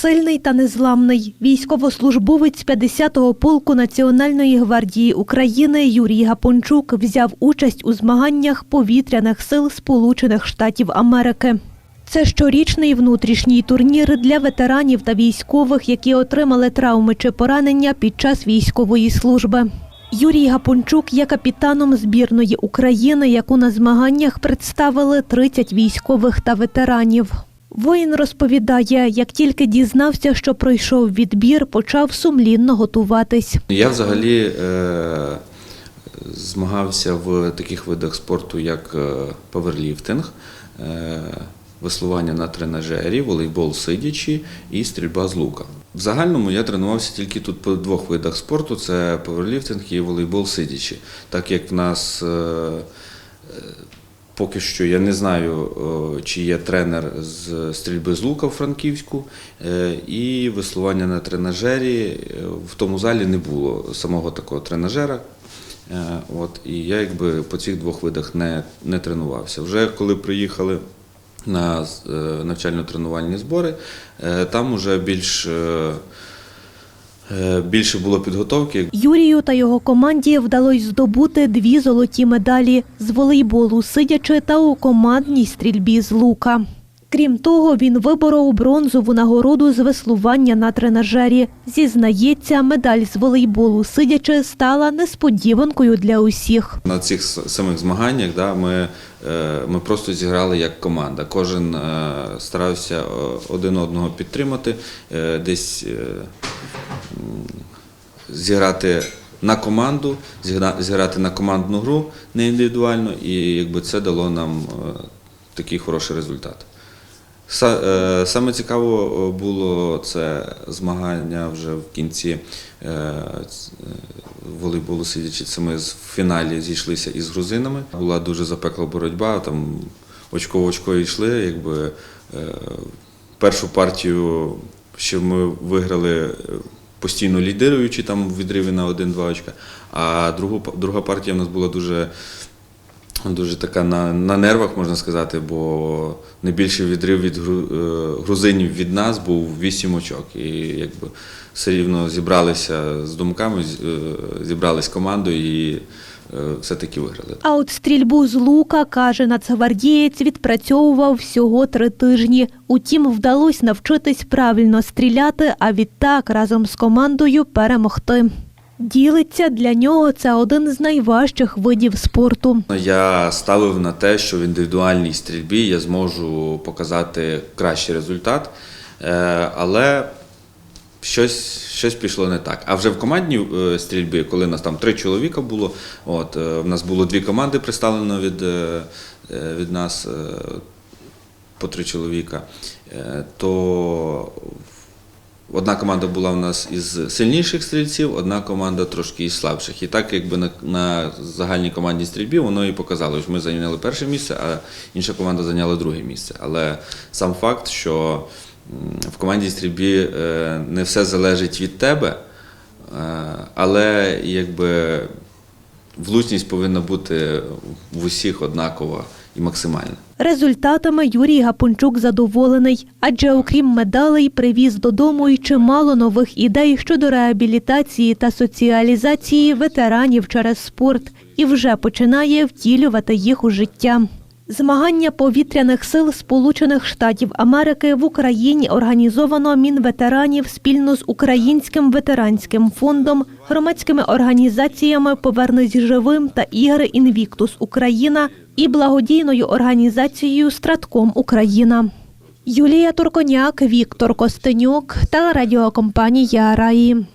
Сильний та незламний військовослужбовець 50-го полку Національної гвардії України Юрій Гапончук взяв участь у змаганнях повітряних сил Сполучених Штатів Америки. Це щорічний внутрішній турнір для ветеранів та військових, які отримали травми чи поранення під час військової служби. Юрій Гапончук є капітаном збірної України, яку на змаганнях представили 30 військових та ветеранів. Воїн розповідає, як тільки дізнався, що пройшов відбір, почав сумлінно готуватись. Я взагалі е, змагався в таких видах спорту, як е, паверліфтинг, е, веслування на тренажері, волейбол сидячи і стрільба з лука. В загальному я тренувався тільки тут по двох видах спорту: це паверліфтинг і волейбол сидячи. Так як в нас е, Поки що я не знаю, е, чи є тренер з стрільби з лука в Франківську, е, і веслування на тренажері е, в тому залі не було самого такого тренажера. От, і я якби по цих двох видах не, не тренувався. Вже коли приїхали на навчально-тренувальні збори, там вже більш, більше було підготовки. Юрію та його команді вдалося здобути дві золоті медалі з волейболу сидячи та у командній стрільбі з лука. Крім того, він виборов бронзову нагороду з веслування на тренажері. Зізнається, медаль з волейболу сидячи стала несподіванкою для усіх. На цих самих змаганнях да, ми, е, ми просто зіграли як команда. Кожен е, старався е, один одного підтримати, е, десь е, зіграти на команду, зіграти на командну гру не індивідуально, і якби це дало нам е, такий хороший результат. Е, Саме цікаво е, було це змагання вже в кінці волейболу сидячи. Це ми в фіналі зійшлися із грузинами. Була дуже запекла боротьба, там очко в очко йшли. Якби, першу партію ще ми виграли е, постійно лідируючи там в відриві на 1-2 очка, а другу, друга партія в нас була дуже Дуже така на, на нервах, можна сказати, бо найбільший відрив від е, грузинів від нас був 8 очок. І якби все рівно зібралися з думками, е, зібрались командою і все-таки виграли. А от стрільбу з лука, каже нацгвардієць, відпрацьовував всього три тижні. Утім, вдалося навчитись правильно стріляти, а відтак разом з командою перемогти. Ділиться для нього це один з найважчих видів спорту. Я ставив на те, що в індивідуальній стрільбі я зможу показати кращий результат, е, але щось, щось пішло не так. А вже в командній е, стрільбі, коли нас там три чоловіка було, от, е, в нас було дві команди представлено від, е, від нас по три чоловіка, то Одна команда була у нас із сильніших стрільців, одна команда трошки із слабших. І так, якби на, на загальній командній стрільбі воно і показало, що ми зайняли перше місце, а інша команда зайняла друге місце. Але сам факт, що в командній стрільбі е, не все залежить від тебе, е, але якби влучність повинна бути в усіх однакова і максимальна. Результатами Юрій Гапончук задоволений, адже окрім медалей привіз додому й чимало нових ідей щодо реабілітації та соціалізації ветеранів через спорт і вже починає втілювати їх у життя. Змагання повітряних сил Сполучених Штатів Америки в Україні організовано Мінветеранів спільно з Українським ветеранським фондом, громадськими організаціями Повернись живим та ігри Інвіктус Україна і благодійною організацією Стратком Україна. Юлія Турконяк, Віктор Костенюк та радіокомпанія Раї.